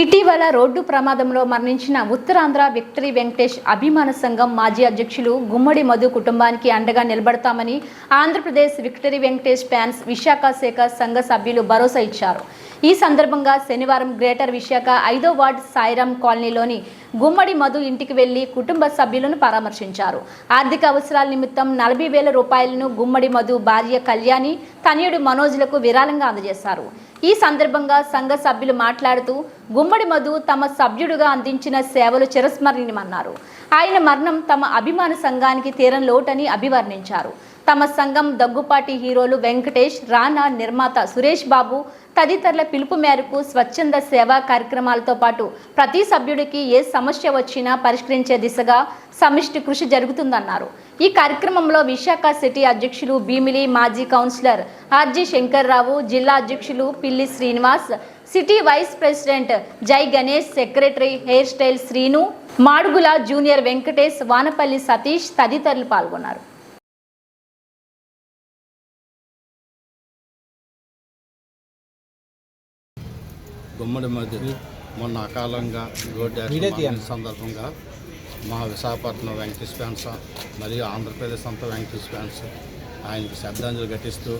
ఇటీవల రోడ్డు ప్రమాదంలో మరణించిన ఉత్తరాంధ్ర విక్టరీ వెంకటేష్ అభిమాన సంఘం మాజీ అధ్యక్షులు గుమ్మడి మధు కుటుంబానికి అండగా నిలబడతామని ఆంధ్రప్రదేశ్ విక్టరీ వెంకటేష్ ఫ్యాన్స్ విశాఖ శాఖ సంఘ సభ్యులు భరోసా ఇచ్చారు. ఈ సందర్భంగా శనివారం గ్రేటర్ విశాఖ ఐదో వార్డ్ సాయిరాం కాలనీలోని గుమ్మడి మధు ఇంటికి వెళ్ళి కుటుంబ సభ్యులను పరామర్శించారు. ఆర్థిక అవసరాల నిమిత్తం నలభై వేల రూపాయలను గుమ్మడి మధు భార్య కళ్యాణి తనయుడు మనోజ్లకు విరాళంగా అందజేశారు. ఈ సందర్భంగా సంఘ సభ్యులు మాట్లాడుతూ గుమ్మడి మధు తమ సభ్యుడుగా అందించిన సేవలు చిరస్మరణీయమన్నారు ఆయన మరణం తమ అభిమాన సంఘానికి తీరం లోటని అభివర్ణించారు. తమ సంఘం దగ్గుపాటి హీరోలు వెంకటేష్ రానా నిర్మాత సురేష్ బాబు తదితరుల పిలుపు మేరకు స్వచ్ఛంద సేవా కార్యక్రమాలతో పాటు ప్రతి సభ్యుడికి ఏ సమస్య వచ్చినా పరిష్కరించే దిశగా సమిష్టి కృషి జరుగుతుందన్నారు. ఈ కార్యక్రమంలో విశాఖ సిటీ అధ్యక్షులు భీమిలి మాజీ కౌన్సిలర్ ఆర్జీ శంకర్రావు జిల్లా అధ్యక్షులు పిల్లి Srinivas city vice president Jai Ganesh secretary hair style Srinu Madugula junior Venkatesh Vanapalli Satish తదితరులు పాల్గొన్నారు. గుమ్మడి మధ్య మొన్న అకాలంగా రోడ్డు సందర్భంగా మా విశాఖపట్నం వెంకటేష్ ఫ్యాన్స్ మరియు ఆంధ్రప్రదేశ్ అంతా వెంకటేష్ ఫ్యాన్స్ ఆయనకి శ్రద్ధాంజలి ఘటిస్తూ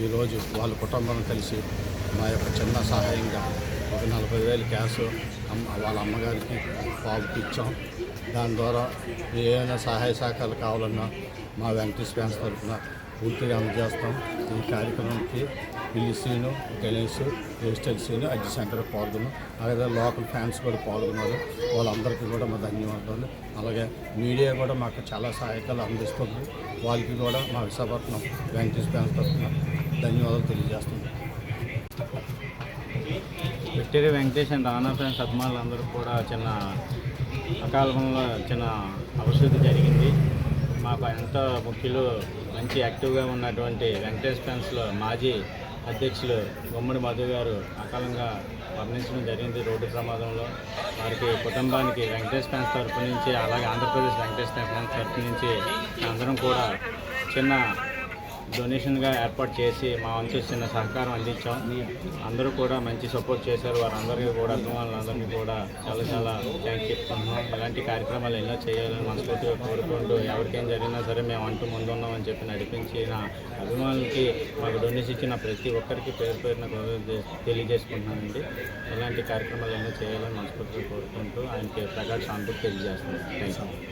ఈరోజు వాళ్ళ కుటుంబం కలిసి మా యొక్క చిన్న సహాయంగా ఒక నలభై వేలు క్యాష్ అమ్మ వాళ్ళ అమ్మగారికి బాబుకి ఇచ్చాం. దాని ద్వారా ఏమైనా సహాయ సహకారాలు కావాలన్నా మా వెంకటేష్ ఫ్యాన్స్ తరఫున పూర్తిగా అందజేస్తాం. ఈ కార్యక్రమానికి పిల్లి సీను గణేష్ హెయిర్ సీను అజ్జి శంకర్ పాల్గొను అలాగే లోకల్ ఫ్యాన్స్ కూడా పాల్గొన్నారు. వాళ్ళందరికీ కూడా మా ధన్యవాదాలు. అలాగే మీడియా కూడా మాకు చాలా సహాయకాలు అందిస్తుంది. వాళ్ళకి కూడా మా విశాఖపట్నం వెంకటేష్ ఫ్యాన్స్ తరఫున ధన్యవాదాలు తెలియజేస్తుంది victory Venkatesh and Rana fans అభిమానులు అందరూ కూడా చిన్న అకాలంలో చిన్న అభివృద్ధి జరిగింది. మాకు ఎంతో ముఖ్యులు మంచి యాక్టివ్గా ఉన్నటువంటి వెంకటేష్ ఫ్రెండ్స్లో మాజీ అధ్యక్షులు గుమ్మడి మధు గారు అకాలంగా మరణించడం జరిగింది రోడ్డు ప్రమాదంలో. వారికి కుటుంబానికి వెంకటేష్ ఫ్యాన్స్ తరఫు నుంచి అలాగే ఆంధ్రప్రదేశ్ వెంకటేష్ ఫ్యాన్స్ తరఫు నుంచి అందరం కూడా చిన్న డొనేషన్గా ఏర్పాటు చేసి మా వంతు చిన్న సహకారం అందించాం. అందరూ కూడా మంచి సపోర్ట్ చేశారు. వారందరికీ కూడా అభిమానులందరికీ కూడా చాలా చాలా థ్యాంక్ చెప్తున్నాం ఇలాంటి కార్యక్రమాలు ఎన్నో చేయాలని మనస్ఫూర్తిగా కోరుకుంటూ ఎవరికేం జరిగినా సరే మేము అంటూ ముందున్నామని చెప్పి నడిపించిన అభిమానులకి మాకు డొనేషన్ ఇచ్చిన ప్రతి ఒక్కరికి పేరు పేరున కృతజ్ఞతలు తెలియజేసుకుంటున్నానండి. ఇలాంటి కార్యక్రమాలు ఎన్నో చేయాలని మనస్ఫూర్తిగా కోరుకుంటూ ఆయనకి ప్రకాష్ సానుభూతి తెలియజేస్తున్నాను. Thank you